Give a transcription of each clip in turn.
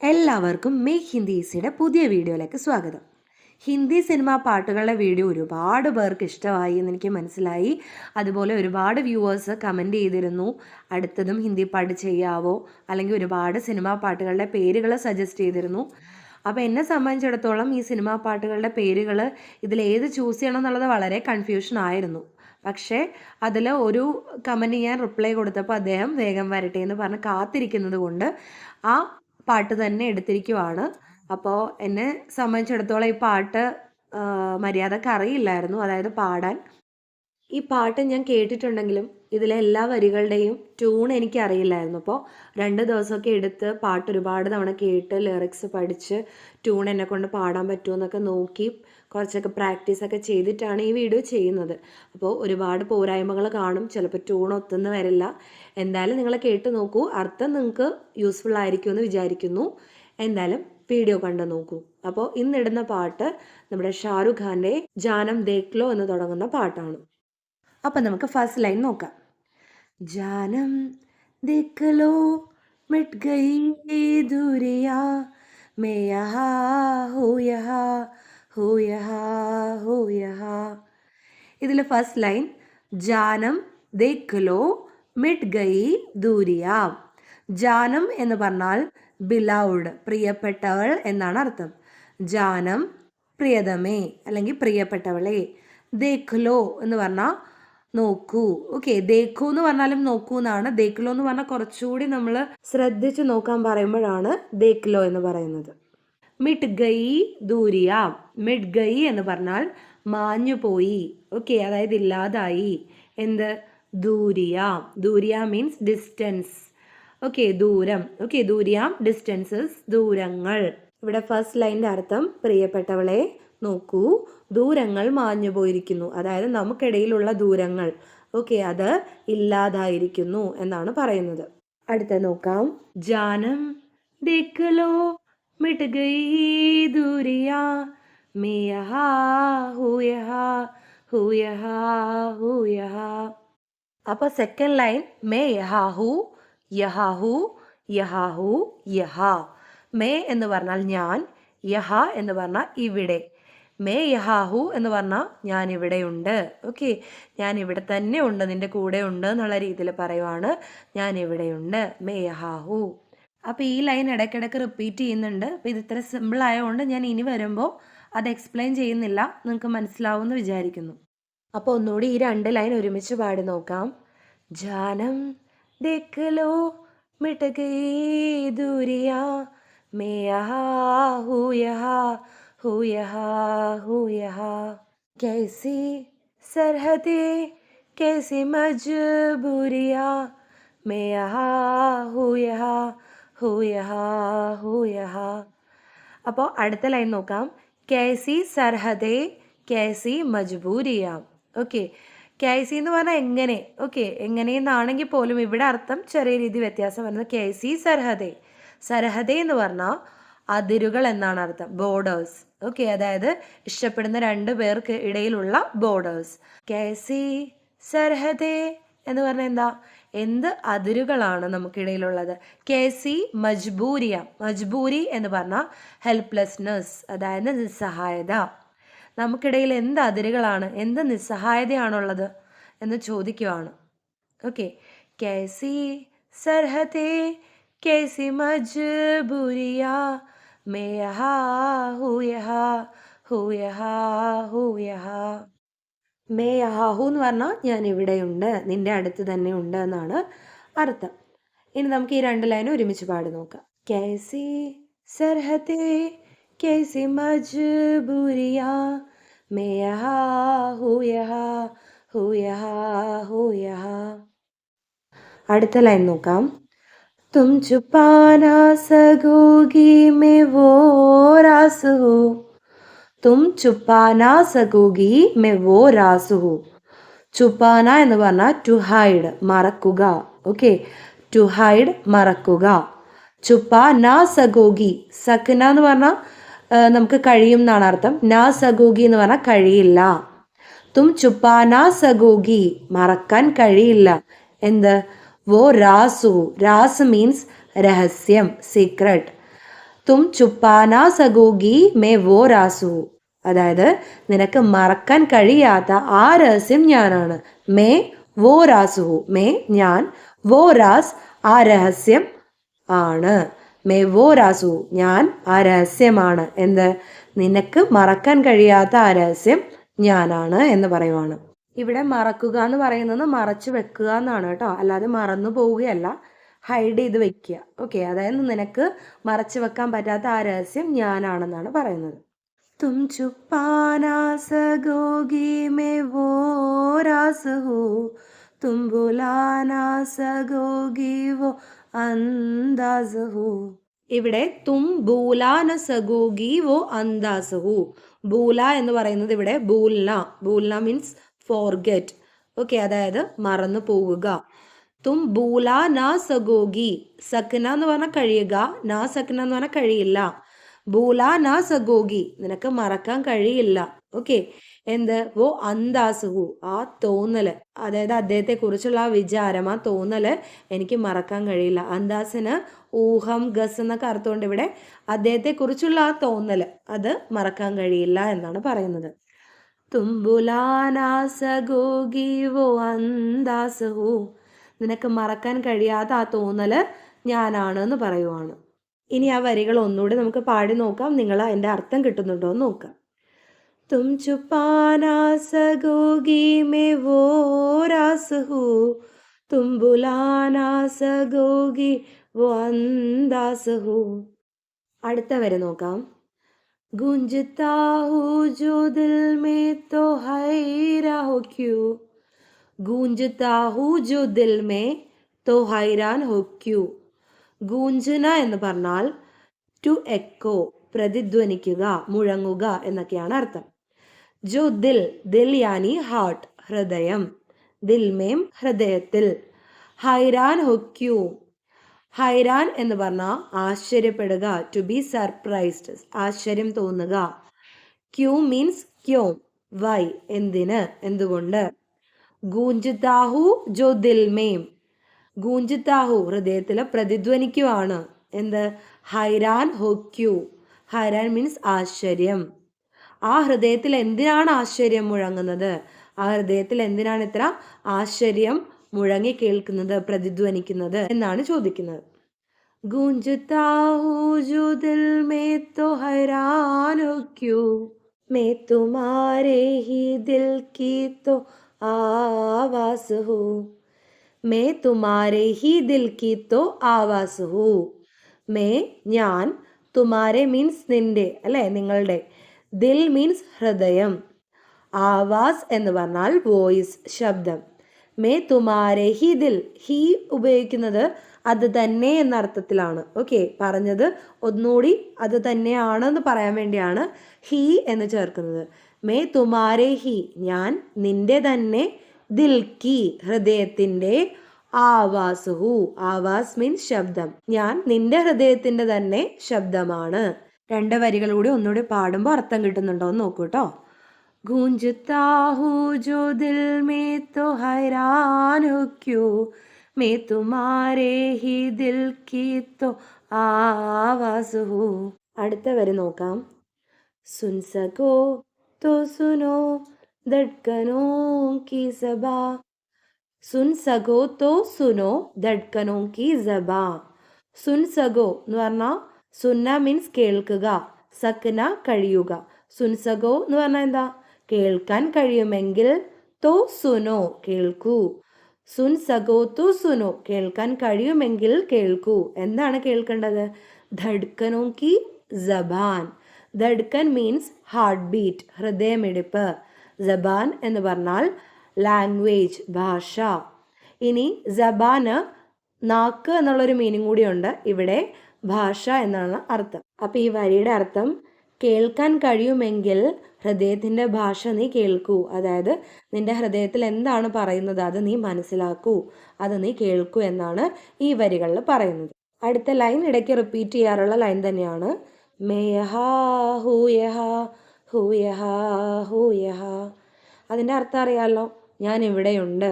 എല്ലാവർക്കും മേക്ക് ഹിന്ദി ഈസിയുടെ പുതിയ വീഡിയോയിലേക്ക് സ്വാഗതം. ഹിന്ദി സിനിമാ പാട്ടുകളുടെ വീഡിയോ ഒരുപാട് പേർക്ക് ഇഷ്ടമായി എന്ന് എനിക്ക് മനസ്സിലായി. അതുപോലെ ഒരുപാട് വ്യൂവേഴ്സ് കമന്റ് ചെയ്തിരുന്നു. അടുത്തതും ഹിന്ദി പാട്ട് ചെയ്യാവോ? അല്ലെങ്കിൽ ഒരുപാട് സിനിമാ പാട്ടുകളുടെ പേരുകൾ സജസ്റ്റ് ചെയ്തിരുന്നു. അപ്പോൾ എന്നെ സംബന്ധിച്ചിടത്തോളം ഈ സിനിമാ പാട്ടുകളുടെ പേരുകൾ ഇതിലേത് ചൂസ് ചെയ്യണം എന്നുള്ളത് വളരെ കൺഫ്യൂഷൻ ആയിരുന്നു. പക്ഷേ അതിൽ ഒരു കമന്റ് ഞാൻ റിപ്ലൈ കൊടുത്തപ്പോൾ അദ്ദേഹം വേഗം വരട്ടെ എന്ന് പറഞ്ഞ് കാത്തിരിക്കുന്നത് കൊണ്ട് ആ പാട്ട് തന്നെ എടുത്തിരിക്കുവാണ്. അപ്പോൾ എന്നെ സംബന്ധിച്ചിടത്തോളം ഈ പാട്ട് മര്യാദയ്ക്ക് അറിയില്ലായിരുന്നു അതായത് പാടാൻ. ഈ പാട്ട് ഞാൻ കേട്ടിട്ടുണ്ടെങ്കിലും ഇതിലെ എല്ലാ വരികളുടെയും ട്യൂൺ എനിക്ക് അറിയില്ലായിരുന്നു അപ്പോൾ രണ്ട് ദിവസമൊക്കെ എടുത്ത് പാട്ട് ഒരുപാട് തവണ കേട്ട് ലിറിക്സ് പഠിച്ച് ട്യൂൺ എന്നെ കൊണ്ട് പാടാൻ പറ്റുമെന്നൊക്കെ നോക്കി കുറച്ചൊക്കെ പ്രാക്ടീസൊക്കെ ചെയ്തിട്ടാണ് ഈ വീഡിയോ ചെയ്യുന്നത്. അപ്പോൾ ഒരുപാട് പോരായ്മകൾ കാണും. ചിലപ്പോൾ ട്യൂൺ ഒത്തുനിന്ന് വരില്ല. എന്തായാലും നിങ്ങൾ കേട്ട് നോക്കൂ. അർത്ഥം നിങ്ങൾക്ക് യൂസ്ഫുൾ ആയിരിക്കുമെന്ന് വിചാരിക്കുന്നു. എന്തായാലും വീഡിയോ കണ്ടു നോക്കൂ. അപ്പോൾ ഇന്നിടുന്ന പാട്ട് നമ്മുടെ ഷാറുഖ് ഖാന്റെ ജാനം ദേഖ്ലോ എന്ന് തുടങ്ങുന്ന പാട്ടാണ്. അപ്പം നമുക്ക് ഫസ്റ്റ് ലൈൻ നോക്കാം. ജാനം ദേഖ്ലോ മിട്ട് ഗയി ദൂരിയാ മേ യഹാ ഹോ യഹാ ഹോ യഹാ ഹോ ഇതിൽ ഫസ്റ്റ് ലൈൻ ജാനം ദേഖ്ലോ മിഡ് ഗൈ ദൂരിയ. ജാനം എന്ന് പറഞ്ഞാൽ ബിലൗഡ് പ്രിയപ്പെട്ടവൾ എന്നാണ് അർത്ഥം. ജാനം പ്രിയതമേ അല്ലെങ്കിൽ പ്രിയപ്പെട്ടവളെ. ദേഖ്ലോ എന്ന് പറഞ്ഞാൽ നോക്കൂ. ഓക്കെ ദേഖു എന്ന് പറഞ്ഞാലും നോക്കൂ എന്നാണ്. ദേഖ്ലോ എന്ന് പറഞ്ഞാൽ കുറച്ചുകൂടി നമ്മൾ ശ്രദ്ധിച്ച് നോക്കാൻ പറയുമ്പോഴാണ് ദേഖ്ലോ എന്ന് പറയുന്നത്. മിട്ട് ഗൈ ദൂരിയ. മിഡ് ഗൈ എന്ന് പറഞ്ഞാൽ മാഞ്ഞു പോയി. ഓക്കെ അതായത് ഇല്ലാതായി. എന്ത്? ദൂരിയ. ദൂരിയ മീൻസ് ഡിസ്റ്റൻസ് ഓക്കെ ദൂരം. ഓക്കെ ദൂരിയ ഡിസ്റ്റൻസസ് ദൂരങ്ങൾ. ഇവിടെ ഫസ്റ്റ് ലൈന്റെ അർത്ഥം പ്രിയപ്പെട്ടവളെ നോക്കൂ. ദൂരങ്ങൾ മാഞ്ഞു പോയിരിക്കുന്നു. അതായത് നമുക്കിടയിലുള്ള ദൂരങ്ങൾ. ഓക്കെ അത് ഇല്ലാതായിരിക്കുന്നു എന്നാണ് പറയുന്നത്. അടുത്ത നോക്കാം. ജാനം ദേഖലോ ഗയി ദൂരിയാ മേ യഹാ ഹൂ യഹാ यहा अब सेकंड लाइन അപ്പോൾ സെക്കൻഡ് ലൈൻ മേ യഹാഹു യഹാഹു യഹാഹു യഹാ. മേ എന്ന് പറഞ്ഞാൽ ഞാൻ യഹ എന്ന് പറഞ്ഞാൽ ഇവിടെ. മേ യഹാഹു എന്ന് പറഞ്ഞാൽ ഞാൻ ഇവിടെയുണ്ട് ഓക്കെ ഞാൻ ഇവിടെ തന്നെ ഉണ്ട് നിന്റെ കൂടെ ഉണ്ട് എന്നുള്ള രീതിയിൽ പറയുവാണ് ഞാൻ ഇവിടെയുണ്ട് മേ യഹാഹു അപ്പോൾ ഈ ലൈൻ ഇടയ്ക്കിടയ്ക്ക് റിപ്പീറ്റ് ചെയ്യുന്നുണ്ട്. അപ്പോൾ ഇത് ഇത്ര സിമ്പിൾ ആയതുകൊണ്ട് ഞാൻ ഇനി വരുമ്പോൾ അത് എക്സ്പ്ലെയിൻ ചെയ്യുന്നില്ല. നിങ്ങൾക്ക് മനസ്സിലാവുമെന്ന് വിചാരിക്കുന്നു. അപ്പോൾ ഒന്നുകൂടി ഈ രണ്ട് ലൈൻ ഒരുമിച്ച് പാടി നോക്കാം. ജാനം देखलो मिट गई दूरिया मैं यहाँ हूँ यहाँ हूँ यहाँ हूँ यहाँ कैसी सरहदें कैसी मजबूरिया ഹൂയഹ അപ്പോൾ അടുത്ത ലൈൻ നോക്കാം. കേസി സർഹദേ കേസി മജ്ബൂരിയാം. ഓക്കെ. കേസി എന്ന് പറഞ്ഞാൽ എങ്ങനെ? ഓക്കെ. എങ്ങനെയെന്നാണെങ്കിൽ പോലും ഇവിടെ അർത്ഥം ചെറിയ രീതി വ്യത്യാസം വരുന്നത് കേസി സർഹദേ. സർഹദേ എന്ന് പറഞ്ഞാൽ അതിരുകൾ എന്നാണ് അർത്ഥം. Borders okay. അതായത് ഇഷ്ടപ്പെടുന്ന രണ്ട് പേർക്ക് ഇടയിലുള്ള ബോർഡേഴ്സ് കേസി സർഹദേ എന്ന് പറഞ്ഞാൽ എന്താ? എന്ത് അതിരുകളാണ് നമുക്കിടയിലുള്ളത്? കെ സി മജ്ബൂരിയ. മജ്ബൂരി എന്ന് പറഞ്ഞാൽ ഹെൽപ്ലെസ്നെസ് അതായത് നിസ്സഹായത. നമുക്കിടയിൽ എന്ത് അതിരുകളാണ്? എന്ത് നിസ്സഹായതയാണുള്ളത്? എന്ന് ചോദിക്കുവാണ്. ഓക്കെ. കെ സി സർഹത്തെ മജ്ബൂരിയ മേ മജ്ബൂരിയ. ഹൂ ഹൂയഹാ ഹൂ യഹാ യഹാ മേ യഹാഹു എന്ന് പറഞ്ഞാൽ ഞാൻ ഇവിടെയുണ്ട് നിന്റെ അടുത്ത് തന്നെ ഉണ്ട് എന്നാണ് അർത്ഥം. ഇനി നമുക്ക് ഈ രണ്ട് ലൈനും ഒരുമിച്ച് പാടി നോക്കാം. കേസി സർഹത്തേ കേസി മജ്ബൂരിയാ മേ യഹാ യഹാ യഹാ യഹാ. അടുത്ത ലൈൻ നോക്കാം. തും ചുപ്പാനാ സഗോഗി മേ വോ രാസ് തും ചുപ്പാന സകൂഗി മെവോ രാസുഹു ചുപ്പാന എന്ന് പറഞ്ഞാൽ ടു ഹൈഡ് മറക്കുക. ഓക്കെ ടു ഹൈഡ് മറക്കുക. ചുപ്പ നാ സഗോഗി സക്ന എന്ന് പറഞ്ഞാൽ നമുക്ക് കഴിയും എന്നാണ് അർത്ഥം. നാ സഗോഗി എന്ന് പറഞ്ഞാൽ കഴിയില്ല. തും ചുപ്പാന സഗോഗി മറക്കാൻ കഴിയില്ല. എന്ത്? വോ രാസു രാസ് മീൻസ് രഹസ്യം സീക്രട്ട് തും ചുപ്പാന സഗോഗി മേ വോ രാസു അതായത് നിനക്ക് മറക്കാൻ കഴിയാത്ത ആ രഹസ്യം ഞാനാണ്. മേ വോ രാസുഹു മേ ഞാൻ വോ രാസ് ആ രഹസ്യം ആണ്. മേ വോ രാസു. ഞാൻ ആ രഹസ്യമാണ്. എന്ത്? നിനക്ക് മറക്കാൻ കഴിയാത്ത ആ രഹസ്യം ഞാനാണ് എന്ന് പറയുവാണ്. ഇവിടെ മറക്കുക എന്ന് പറയുന്നത് മറച്ചു വെക്കുക എന്നാണ് കേട്ടോ. അല്ലാതെ മറന്നു പോവുകയല്ല. ഹൈഡ് ചെയ്ത് വെക്കുക. ഓക്കെ അതായത് നിനക്ക് മറച്ചു വെക്കാൻ പറ്റാത്ത ആ രഹസ്യം ഞാനാണെന്നാണ് പറയുന്നത്. തും ചുപ്പാനാ സഗോഗി മേ वो രാസ് हो തും बुलाना सगोगी ഹോ ഇവിടെ തും ബൂലാന സഗോഗി വോ അന്താസ് ഹോ ബൂല എന്ന് പറയുന്നത് ഇവിടെ ബൂല ബൂൽന മീൻസ് ഫോർഗെറ്റ് ഓക്കെ അതായത് മറന്നു പോവുക. തും ബൂല നാ സഗോഗി. സക്ന എന്ന് പറഞ്ഞാൽ കഴിയുക. നാ സക്ന എന്ന് പറഞ്ഞാൽ കഴിയില്ല. ബൂല നാ സഗോഗി. നിനക്ക് മറക്കാൻ കഴിയില്ല. ഓക്കെ. എന്ത്? ഓ അന്താസുഹു ആ തോന്നൽ. അതായത് അദ്ദേഹത്തെ കുറിച്ചുള്ള ആ വിചാരം ആ തോന്നൽ എനിക്ക് മറക്കാൻ കഴിയില്ല. അന്താസിന് ഊഹം ഗസ് എന്നൊക്കെ അർത്ഥമുണ്ട് ഇവിടെ. അദ്ദേഹത്തെ കുറിച്ചുള്ള ആ തോന്നൽ അത് മറക്കാൻ കഴിയില്ല എന്നാണ് പറയുന്നത്. തുമ്പുലാനാസഗോഗി ഓ അന്താസുഹു നിനക്ക് മറക്കാൻ കഴിയാത്ത ആ തോന്നൽ ഞാനാണ് എന്ന് പറയുവാണ്. ഇനി ആ വരികൾ ഒന്നുകൂടി നമുക്ക് പാടി നോക്കാം. നിങ്ങൾ അതിന്റെ അർത്ഥം കിട്ടുന്നുണ്ടോ എന്ന് നോക്കാം. തും ചുപ്പാനാ സഗോഗി മേ വോ തും അടുത്ത വരെ നോക്കാം. ഗുഞ്ചിത്താ ഹൂ ജോ ദിൽ മേ തോ ഹൈ രാഹോ ക്യൂ ഗൂഞ്ചത്താ ഹൂ ജു ദിൽ മേ തോ ഹൈരാൻ ഹോ ക്യൂ ഗൂഞ്ചന എന്ന് പറഞ്ഞാൽ ടു എക്കോ പ്രതിധ്വനിക്കുക മുഴങ്ങുക എന്നൊക്കെയാണ് അർത്ഥം. ജോ ദിൽ ദിൽ യാനി ഹാർട്ട് ഹൃദയം. ദിൽമേം ഹൃദയത്തിൽ. ഹൈരാൻ ഹൊക്യൂ ഹൈരാൻ എന്ന് പറഞ്ഞാൽ ആശ്ചര്യപ്പെടുക ടു ബി സർപ്രൈസ്ഡ് ആശ്ചര്യം തോന്നുക. ക്യൂ മീൻസ് ക്യോം വൈ എന്തിന് എന്തുകൊണ്ട്? ഗൂഞ്ചിത്താഹു ജോ ദിൽമേം ഗൂഞ്ചിത്താഹു ഹൃദയത്തിൽ പ്രതിധ്വനിക്കുവാണ്. എന്ത്? ഹൈരാൻ ഹൊക്യു. ഹൈരാൻ മീൻസ് ആശ്ചര്യം. ആ ഹൃദയത്തിൽ എന്തിനാണ് ആശ്ചര്യം മുഴങ്ങുന്നത്? ആ ഹൃദയത്തിൽ എന്തിനാണ് ഇത്ര ആശ്ചര്യം മുഴങ്ങി കേൾക്കുന്നത് പ്രതിധ്വനിക്കുന്നത് എന്നാണ് ചോദിക്കുന്നത്. ഗൂഞ്ചത്താഹു ജോ ഹി ദിൽ तो आवास हूँ मैं तुम्हारे ही दिल की तो ആവാസ് ഹൂ മേ ഞാൻ തുമാരെ മീൻസ് നിന്റെ അല്ലേ നിങ്ങളുടെ ദിൽ മീൻസ് ഹൃദയം ആവാസ് എന്ന് പറഞ്ഞാൽ വോയിസ് ശബ്ദം മേ തുമാരെ ഹി ദിൽ ഹി ഉപയോഗിക്കുന്നത് അത് തന്നെ എന്ന അർത്ഥത്തിലാണ് ഓക്കെ പറഞ്ഞത് ഒന്നുകൂടി അത് തന്നെയാണെന്ന് പറയാൻ വേണ്ടിയാണ് ഹി എന്ന് ചേർക്കുന്നത് മേ തുമാരേ ഹി ഞാൻ നിന്റെ തന്നെ ദിൽക്കി ഹൃദയത്തിന്റെ ആവാസുഹു ആവാസ് മീൻസ് ശബ്ദം. ഞാൻ നിന്റെ ഹൃദയത്തിന്റെ തന്നെ ശബ്ദമാണ്. രണ്ട് വരികളൂടെ ഒന്നുകൂടി പാടുമ്പോൾ അർത്ഥം കിട്ടുന്നുണ്ടോ എന്ന് നോക്കൂ കേട്ടോ അടുത്ത വരി നോക്കാം. സുൻ സകോ तो सुनो धड़कनों की जबा സുൻ സഗോ തോ സുനോ ധഡ്കനോ കി ജബാ സുൻ സഗോ എന്ന് പറഞ്ഞാൽ സുന്ന മീൻസ് കേൾക്കുക സക്ന കഴിയുക സുൻ സഗോ എന്ന് പറഞ്ഞാൽ എന്താ കേൾക്കാൻ കഴിയുമെങ്കിൽ തോ സുനോ കേൾക്കൂ സുൻ സഗോ തോ സുനോ കേൾക്കാൻ കഴിയുമെങ്കിൽ കേൾക്കൂ എന്താണ് കേൾക്കേണ്ടത് ധഡ്കനോ കി ജബാൻ ധഡ്കൻ മീൻസ് ഹാർട്ട് ബീറ്റ് ഹൃദയമിടിപ്പ്. ജബാൻ എന്ന് പറഞ്ഞാൽ ലാംഗ്വേജ് ഭാഷ. ഇനി ജബാന് നാക്ക് എന്നുള്ളൊരു മീനിങ് കൂടിയുണ്ട്. ഇവിടെ ഭാഷ എന്നാണ് അർത്ഥം. അപ്പം ഈ വരിയുടെ അർത്ഥം കേൾക്കാൻ കഴിയുമെങ്കിൽ ഹൃദയത്തിന്റെ ഭാഷ നീ കേൾക്കൂ. അതായത് നിന്റെ ഹൃദയത്തിൽ എന്താണ് പറയുന്നത് അത് നീ മനസ്സിലാക്കൂ. അത് നീ കേൾക്കൂ എന്നാണ് ഈ വരികളിൽ പറയുന്നത്. അടുത്ത ലൈൻ ഇടയ്ക്ക് റിപ്പീറ്റ് ചെയ്യാറുള്ള ലൈൻ തന്നെയാണ് മേയഹാ ഹൂയഹാ ഹൂയഹാ ഹൂയഹാ അതിൻ്റെ അർത്ഥം അറിയാമല്ലോ ഞാൻ ഇവിടെയുണ്ട്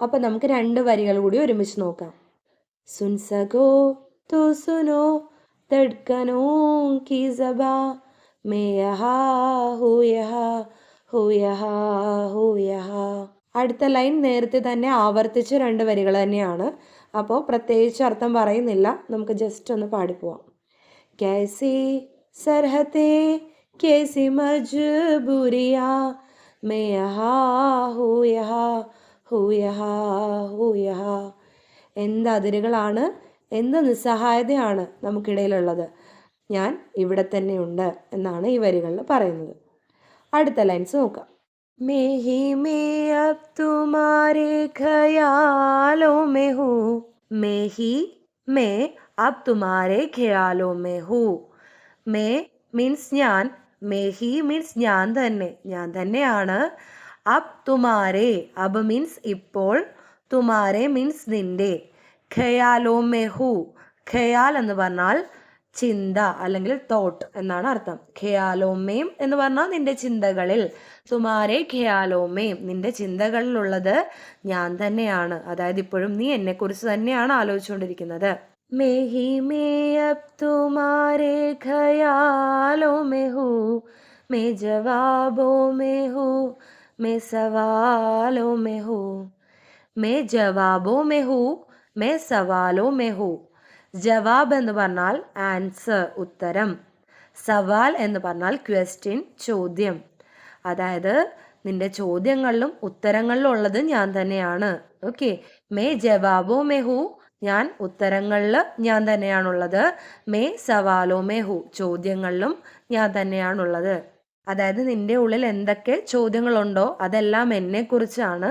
അപ്പം നമുക്ക് രണ്ട് വരികൾ കൂടി ഒരുമിച്ച് നോക്കാം സുൻ സഗോ തോ സുനോ धड़कनों की जबा मैं यहाँ हूँ यहाँ ഹൂ യഹാ ഹൂ യഹാ അടുത്ത ലൈൻ നേരത്തെ തന്നെ ആവർത്തിച്ച രണ്ട് വരികൾ തന്നെയാണ് അപ്പോൾ പ്രത്യേകിച്ച് അർത്ഥം പറയുന്നില്ല നമുക്ക് ജസ്റ്റ് ഒന്ന് പാടിപ്പോവാം कैसी सरहते कैसी मजबूरिया मैं यहाँ हूँ यहाँ ഹൂ യഹാ ഹൂ യഹാ എന്ത് അതിരുകളാണ് എന്ത് നിസ്സഹായതയാണ് നമുക്കിടയിലുള്ളത് ഞാൻ ഇവിടെ തന്നെയുണ്ട് എന്നാണ് ഈ വരികളിൽ പറയുന്നത് അടുത്ത ലൈൻസ് നോക്കാം मैं ही मैं अब तुम्हारे ख्यालों में हूँ मैं അബ് തുമാരെ ഖയാലോ മേ ഹു മേ മീൻസ് ഞാൻ മേ ഹി മീൻസ് ഞാൻ തന്നെ ഞാൻ തന്നെയാണ് അബ് തുമാരെ അബ് മീൻസ് ഇപ്പോൾ തുമാരെ മീൻസ് നിന്റെ ഖയാലോ മേ ഹു ഖയാൽ എന്ന് പറഞ്ഞാൽ ചിന്ത അല്ലെങ്കിൽ തോട്ട് എന്നാണ് അർത്ഥം. ഖയാലോമേം എന്ന് പറഞ്ഞാൽ നിന്റെ ചിന്തകളിൽ സുമാരെ ഖയാലോമേം നിന്റെ ചിന്തകളിലുള്ളത് ഞാൻ തന്നെയാണ്. അതായത് ഇപ്പോഴും നീ എന്നെക്കുറിച്ച് തന്നെയാണ് ആലോചിച്ചുകൊണ്ടിരിക്കുന്നത്. मैं ही मैं अब तुम्हारे ख्यालों में हूँ मैं जवाबों में हूँ मैं सवालों में हूँ मैं जवाबों में हूँ मैं सवालों में हूँ ജവാബ് എന്ന് പറഞ്ഞാൽ ആൻസർ ഉത്തരം സവാൽ എന്ന് പറഞ്ഞാൽ ക്വസ്റ്റ്യൻ ചോദ്യം അതായത് നിന്റെ ചോദ്യങ്ങളിലും ഉത്തരങ്ങളിലും ഉള്ളത് ഞാൻ തന്നെയാണ് ഓക്കെ മേ ജവാബോ മേ ഹു ഞാൻ ഉത്തരങ്ങളിൽ ഞാൻ തന്നെയാണുള്ളത്. മേ സവാലോ മേ ഹു. ചോദ്യങ്ങളിലും ഞാൻ തന്നെയാണുള്ളത്. അതായത് നിന്റെ ഉള്ളിൽ എന്തൊക്കെ ചോദ്യങ്ങളുണ്ടോ അതെല്ലാം എന്നെക്കുറിച്ചാണ്.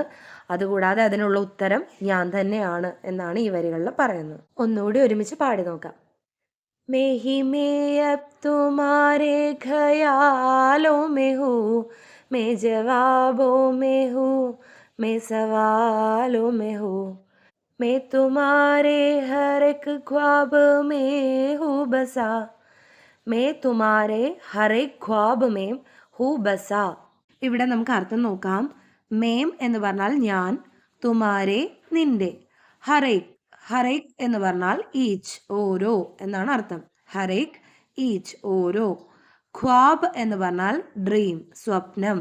അതുകൂടാതെ അതിനുള്ള ഉത്തരം ഞാൻ തന്നെയാണ് എന്നാണ് ഈ വരികളിൽ പറയുന്നത്. ഒന്നുകൂടി ഒരുമിച്ച് പാടി നോക്കാം. മേഹി മേയബ് തുമാരേ മെഹു മേ ജവാബോ മെഹു മേ സവാലോ മെഹു मैं सवालों में हूँ मैं तुम्हारे हर एक ख्वाब में हूँ बसा मैं तुम्हारे हर एक ख्वाब में हूँ बसा ഇവിടെ നമുക്ക് അർത്ഥം നോക്കാം മേം എന്ന് പറഞ്ഞാൽ ഞാൻ തുമാരെ നിന്റെ ഹറൈക് ഹറൈക് എന്ന് പറഞ്ഞാൽ ഈച്ച് ഓരോ എന്നാണ് അർത്ഥം ഹറൈക് ഈച്ച് ഓരോ ഖ്വാബ് എന്ന് പറഞ്ഞാൽ ഡ്രീം സ്വപ്നം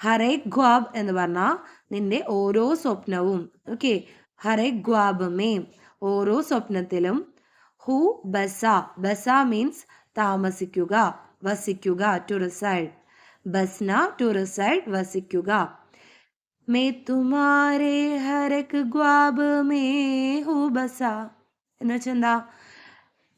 ഹറൈക് ഖ്വാബ് എന്ന് പറഞ്ഞാൽ നിന്റെ ഓരോ സ്വപ്നവും ഓക്കെ ഹറൈക് ഖ്വാബ് മേം. ഓരോ സ്വപ്നത്തിലും ഹു ബസ. ബസ മീൻസ് താമസിക്കുക വസിക്കുക ടു റിസൈഡ് ബസ്ന ടു റിസൈഡ് വസിക്കുക. മേ തുമാരെ ഹരക് ഗ്വാബ് മേ ഹു ബസ. എന്ന് വെച്ചാൽ എന്താ?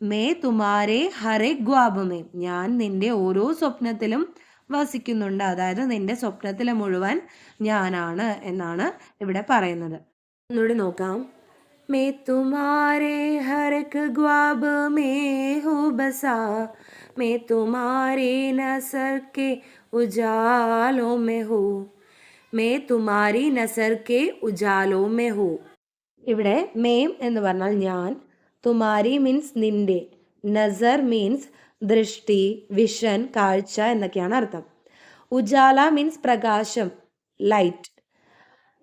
മേ തുമാരെ ഹരേ ഗ്വാബ് മേ. ഞാൻ നിന്റെ ഓരോ സ്വപ്നത്തിലും വസിക്കുന്നുണ്ട്. അതായത് നിന്റെ സ്വപ്നത്തിലെ മുഴുവൻ ഞാനാണ് എന്നാണ് ഇവിടെ പറയുന്നത്. ഒന്നുകൂടി നോക്കാം. മേ തുമാരെ ഹരക് ഗ്വാബ് മേ ഹു ബസ. മേ തുമാരെ നസർ കെ ഉജാലോ മേ ഹൂ. മേ തുമാരി നസർ കെ ഉജാലോ മേ ഹൂ. ഇവിടെ മേം എന്ന് പറഞ്ഞാൽ ഞാൻ. തുമാരി മീൻസ് നിന്റെ. നസർ മീൻസ് ദൃഷ്ടി വിഷൻ കാഴ്ച എന്നൊക്കെയാണ് അർത്ഥം. ഉജാല മീൻസ് പ്രകാശം ലൈറ്റ്.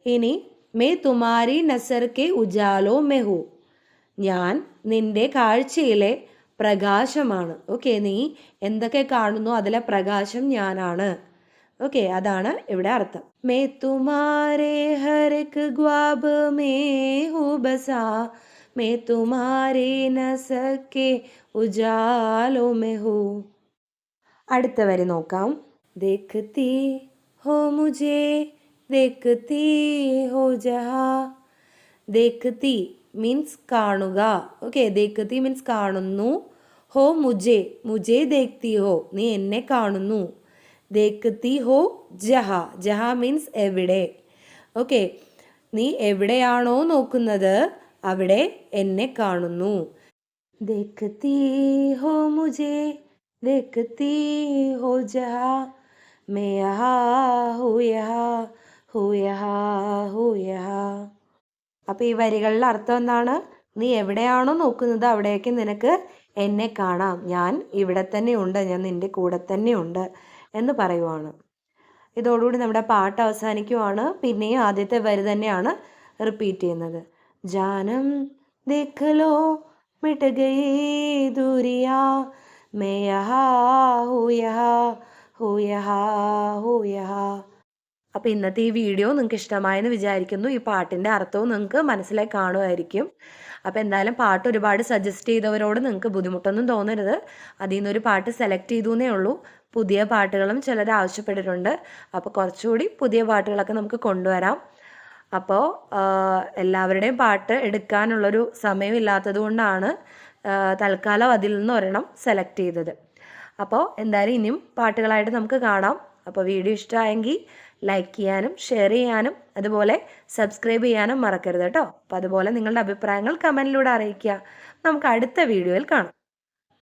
ഇനി മേ തുമാരി നസർ കെ ഉജാലോ മെഹു. ഞാൻ നിന്റെ കാഴ്ചയിലെ പ്രകാശമാണ്. ഓക്കെ നീ എന്തൊക്കെ കാണുന്നു അതിലെ പ്രകാശം ഞാനാണ്. ഓക്കെ അതാണ് ഇവിടെ അർത്ഥം. മേ തുമാരെ ഹരക് ഗ്വാബ് മേ ഹുബസ ബസാ. മേ തുമാരെ നസക്കെ ഉജാലോ മെഹു. അടുത്ത വരി നോക്കാം. ദേഖത്തി ഹോ മുജേ ദേഖത്തി ഹോ ജഹാ ദേഖത്തി മീൻസ് കാണുക. ഓക്കെ ദേഖത്തി മീൻസ് കാണുന്നു. ഹോ മുജേ. മുജേ ദേഖത്തി ഹോ. നീ എന്നെ കാണുന്നു. ദേഖത്തി ഹോ ജഹ. ജഹ മീൻസ് എവിടെ. ഓക്കെ നീ എവിടെയാണോ നോക്കുന്നത് അവിടെ എന്നെ കാണുന്നു. ദേഖത്തി ഹോ മുജേ. ദേഖത്തി ഹോ ജഹ. May യഹാ who യഹാ. അപ്പൊ ഈ വരികളിലെ അർത്ഥം എന്താണ്? നീ എവിടെയാണോ നോക്കുന്നത് അവിടേക്ക് നിനക്ക് എന്നെ കാണാം. ഞാൻ ഇവിടെ തന്നെ ഉണ്ട്. ഞാൻ നിന്റെ കൂടെ തന്നെ ഉണ്ട് എന്ന് പറയുവാണ്. ഇതോടുകൂടി നമ്മുടെ പാട്ട് അവസാനിക്കുവാണ്. പിന്നെയും ആദ്യത്തെ വരി തന്നെയാണ് റിപ്പീറ്റ് ചെയ്യുന്നത്. ജാനം ദേഖലോ മിട്ടുകൂരിയാ ഗയേ ദൂരിയാ മേ യഹാ അപ്പോൾ ഇന്നത്തെ ഈ വീഡിയോ നിങ്ങൾക്ക് ഇഷ്ടമായെന്ന് വിചാരിക്കുന്നു. ഈ പാട്ടിന്റെ അർത്ഥവും നിങ്ങൾക്ക് മനസ്സിലായി കാണുമായിരിക്കും. അപ്പോൾ എന്തായാലും പാട്ട് ഒരുപാട് സജസ്റ്റ് ചെയ്തവരോട് നിങ്ങൾക്ക് ബുദ്ധിമുട്ടൊന്നും തോന്നരുത്. അതിൽ നിന്നൊരു പാട്ട് സെലക്ട് ചെയ്തു എന്നേ ഉള്ളൂ. പുതിയ പാട്ടുകളും ചിലർ ആവശ്യപ്പെട്ടിട്ടുണ്ട്. അപ്പോൾ കുറച്ചുകൂടി പുതിയ പാട്ടുകളൊക്കെ നമുക്ക് കൊണ്ടുവരാം. അപ്പോൾ എല്ലാവരുടെയും പാട്ട് എടുക്കാനുള്ളൊരു സമയമില്ലാത്തത് കൊണ്ടാണ് തൽക്കാലം അതിൽ നിന്ന് ഒരെണ്ണം സെലക്ട് ചെയ്തത്. അപ്പോൾ എന്തായാലും ഇനിയും പാട്ടുകളായിട്ട് നമുക്ക് കാണാം. അപ്പോൾ വീഡിയോ ഇഷ്ടമായെങ്കിൽ ലൈക്ക് ചെയ്യാനും ഷെയർ ചെയ്യാനും അതുപോലെ സബ്സ്ക്രൈബ് ചെയ്യാനും മറക്കരുത് കേട്ടോ. അപ്പോൾ അതുപോലെ നിങ്ങളുടെ അഭിപ്രായങ്ങൾ കമന്റിലൂടെ അറിയിക്കുക. നമുക്ക് അടുത്ത വീഡിയോയിൽ കാണാം.